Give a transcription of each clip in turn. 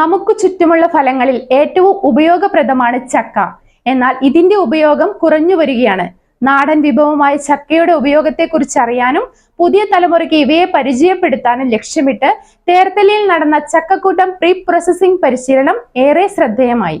നമുക്ക് ചുറ്റുമുള്ള ഫലങ്ങളിൽ ഏറ്റവും ഉപയോഗപ്രദമാണ് ചക്ക. എന്നാൽ ഇതിന്റെ ഉപയോഗം കുറഞ്ഞു വരികയാണ്. നാടൻ വിഭവമായ ചക്കയുടെ ഉപയോഗത്തെക്കുറിച്ച് അറിയാനും പുതിയ തലമുറയ്ക്ക് ഇവയെ പരിചയപ്പെടുത്താനും ലക്ഷ്യമിട്ട് തേർത്തലയിൽ നടന്ന ചക്കക്കൂട്ടം പ്രീ പ്രോസസിംഗ് പരിശീലനം ഏറെ ശ്രദ്ധേയമായി.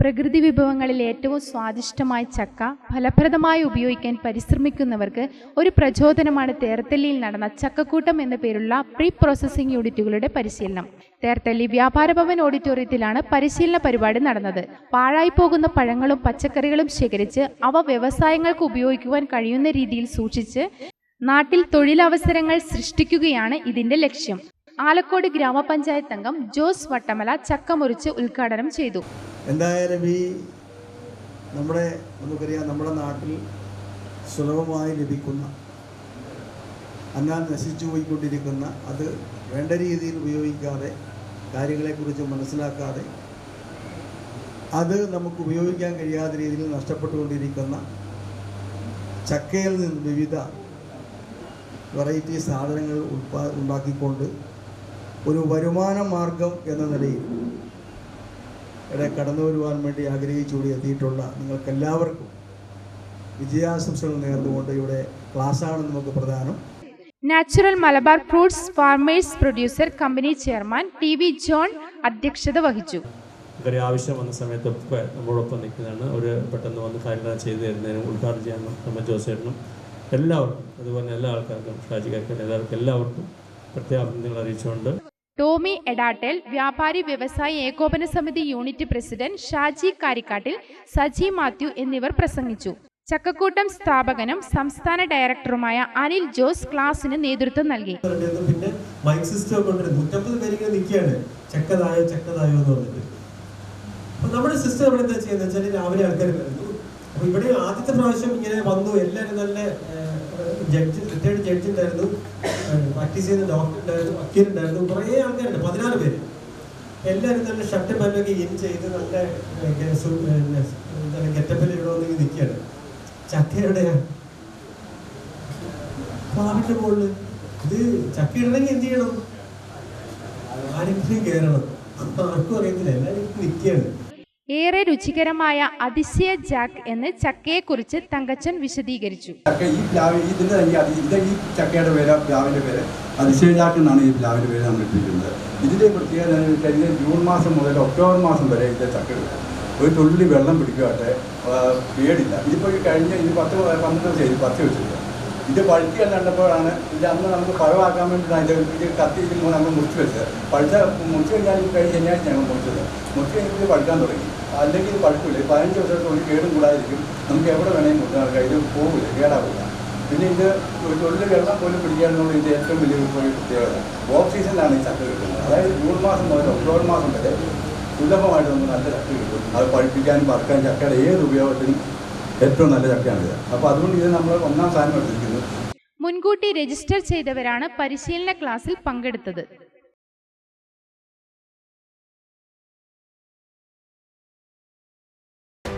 പ്രകൃതി വിഭവങ്ങളിൽ ഏറ്റവും സ്വാദിഷ്ടമായ ചക്ക ഫലപ്രദമായി ഉപയോഗിക്കാൻ പരിശ്രമിക്കുന്നവർക്ക് ഒരു പ്രചോദനമാണ് തേർത്തല്ലിയിൽ നടന്ന ചക്കക്കൂട്ടം എന്ന പേരുള്ള പ്രീ പ്രോസസ്സിംഗ് യൂണിറ്റുകളുടെ പരിശീലനം. തേർത്തല്ലി വ്യാപാര ഭവൻ ഓഡിറ്റോറിയത്തിലാണ് പരിശീലന പരിപാടി നടന്നത്. പാഴായി പോകുന്ന പഴങ്ങളും പച്ചക്കറികളും ശേഖരിച്ച് അവ വ്യവസായങ്ങൾക്ക് ഉപയോഗിക്കുവാൻ കഴിയുന്ന രീതിയിൽ സൂക്ഷിച്ച് നാട്ടിൽ തൊഴിലവസരങ്ങൾ സൃഷ്ടിക്കുകയാണ് ഇതിന്റെ ലക്ഷ്യം. ആലക്കോട് ഗ്രാമപഞ്ചായത്ത് അംഗം ജോസ് വട്ടമല ചക്കമുറിച്ച് ഉദ്ഘാടനം ചെയ്തു. എന്തായാലും ഈ നമ്മുടെ നമുക്കറിയാം നമ്മുടെ നാട്ടിൽ സുലഭമായി ലഭിക്കുന്ന എന്നാൽ നശിച്ചു പോയിക്കൊണ്ടിരിക്കുന്ന അത് വേണ്ട രീതിയിൽ ഉപയോഗിക്കാതെ കാര്യങ്ങളെക്കുറിച്ച് മനസ്സിലാക്കാതെ അത് നമുക്ക് ഉപയോഗിക്കാൻ കഴിയാത്ത രീതിയിൽ നഷ്ടപ്പെട്ടുകൊണ്ടിരിക്കുന്ന ചക്കയിൽ നിന്ന് വിവിധ വെറൈറ്റി സാധനങ്ങൾ ഉൽപാ ഉണ്ടാക്കിക്കൊണ്ട് ഒരു വരുമാന മാർഗം എന്ന നിലയിൽ ഇവിടെ കടന്നു വരുവാൻ വേണ്ടി ആഗ്രഹിച്ചുകൂടി എത്തിയിട്ടുള്ള നിങ്ങൾക്കെല്ലാവർക്കും വിജയാശംസകൾ നേർന്നുകൊണ്ട് ഇവിടെ ക്ലാസ്സാണ് നമുക്ക് പ്രധാനം. Natural Malabar fruits farmers producer company chairman T V John അധ്യക്ഷത വഹിച്ചു. നമുക്കൊരു ആവശ്യം വന്ന സമയത്തൊക്കെ നമ്മളോടൊപ്പം നിൽക്കുന്നതാണ്. അവർ പെട്ടെന്ന് വന്ന് കാര്യങ്ങൾ ചെയ്തു തരുന്നതിനും ഉദ്ഘാടനം ചെയ്യാനും നമ്മൾ ജോസേട്ടനും എല്ലാവർക്കും അതുപോലെ എല്ലാ ആൾക്കാർക്കും ഷാജി കാക്കാൻ എല്ലാവർക്കും എല്ലാവർക്കും പ്രത്യേക അഭിനന്ദനങ്ങൾ അറിയിച്ചുകൊണ്ട് ടോമി എഡാട്ടൽ വ്യാപാരി വ്യവസായ ഏകോപന സമിതി unit president Shaji Karikkattil Saji Mathew എന്നിവർ പ്രസംഗിച്ചു. ചക്കക്കൂട്ടം സ്ഥാപകനും സംസ്ഥാന ഡയറക്ടറുമായ അനിൽ ജോസ് ക്ലാസിന് നേതൃത്വം നൽകി. മൈക്ക് സിസ്റ്റം ചക്കതായോ ചക്കതായോ എന്ന് പറഞ്ഞിട്ട്. നമ്മുടെ സിസ്റ്റം ഇവിടെ എന്താ ചെയ്യുന്നത് വെച്ചാൽ രാവിലെ ആൾക്കാർ അപ്പൊ ഇവിടെ ആദ്യത്തെ പ്രാവശ്യം ഇങ്ങനെ വന്നു. എല്ലാവരും നല്ല ജഡ്ജി റിട്ടയർഡ് ജഡ്ജി ഉണ്ടായിരുന്നു പ്രാക്ടീസ് ചെയ്യുന്ന ഡോക്ടർ ഉണ്ടായിരുന്നു വക്കീൽ ഉണ്ടായിരുന്നു കുറേ ആൾക്കാരുണ്ട് പതിനാറ് പേര്. എല്ലാവരും നല്ല ഷർട്ട് പാന്റൊക്കെ ഇൻ ചെയ്ത് നല്ല എന്താണ് ഗെറ്റപ്പിൽ ഇവിടെ വന്ന് നിൽക്കുകയാണ്. ചക്ക എവിടെയാണ് പാവിന്റെ ഇത് ചക്ക ഇടണമെങ്കിൽ എന്ത് ചെയ്യണം? ആരെങ്കിലും കയറണം ആർക്കും അറിയത്തില്ല. എല്ലാവരും നിൽക്കുകയാണ്. ഏറെ രുചികരമായ അതിശയ ജാക്ക് എന്ന് ചക്കയെക്കുറിച്ച് തങ്കച്ചൻ വിശദീകരിച്ചു. ചക്ക ഈ പ്ലാവ് ഇതിന്റെ തന്നെ അത് ഇത് ഈ ചക്കയുടെ പേര് പ്ലാവിന്റെ പേര്. അതിശയജാക്ക് എന്നാണ് ഈ പ്ലാവിന്റെ പേര് നമ്മൾ ഇട്ടിരിക്കുന്നത്. ഇതിന്റെ പ്രത്യേകത വെച്ചാൽ ജൂൺ മാസം മുതൽ ഒക്ടോബർ മാസം വരെ ഇതിന്റെ ചക്ക ഒരു തുള്ളി വെള്ളം പിടിക്കുകയാട്ടെ പേടില്ല. ഇതിപ്പോൾ ഈ കഴിഞ്ഞ ഇത് പത്ത് പന്ത്രണ്ട് ഇത് പത്ത് വെച്ചില്ല ഇത് പഴുത്തി കണ്ടപ്പോഴാണ് ഇത് അന്ന് നമുക്ക് പഴമാക്കാൻ വേണ്ടിയിട്ടാണ് ഇത് ഇത് കത്തി നമ്മൾ മുറിച്ച് വെച്ചത്. പഴുത്ത മുറിച്ച് കഴിഞ്ഞാൽ കഴിഞ്ഞ ശനിയാഴ്ച ഞങ്ങൾ മുറിച്ചത്. മുറിച്ച് കഴിഞ്ഞിട്ട് ഇത് പഴുക്കാൻ തുടങ്ങി. അല്ലെങ്കിൽ ഇത് പഴുക്കില്ല പതിനഞ്ച് ഒരു കേടും കൂടാതിരിക്കും. നമുക്ക് എവിടെ വേണമെങ്കിലും കൊടുക്കാൻ കഴിയും പോകില്ല കേടാവില്ല. പിന്നെ ഇത് തൊഴിൽ വെള്ളം പോലും പിടിക്കാനുള്ള ഇതിന്റെ ഏറ്റവും വലിയ ഒരു പ്രത്യേകത. ഓഫ് സീസണിലാണ് ഈ ചക്ക കിട്ടുന്നത്. അതായത് ജൂൺ മാസം മുതൽ ഒക്ടോബർ മാസം വരെ സുലഭമായിട്ട് നമുക്ക് നല്ല ചക്ക കിട്ടും. അത് പഴുപ്പിക്കാനും പറക്കാനും ചക്കയുടെ ഏത് ഉപയോഗത്തിനും ഏറ്റവും നല്ല ചക്കയാണിത് അപ്പോൾ അതുകൊണ്ട് ഇത് നമ്മൾ ഒന്നാം സ്ഥാനം എടുത്തിരിക്കുന്നത് മുൻകൂട്ടി രജിസ്റ്റർ ചെയ്തവരാണ് പരിശീലന ക്ലാസ്സിൽ പങ്കെടുത്തത്.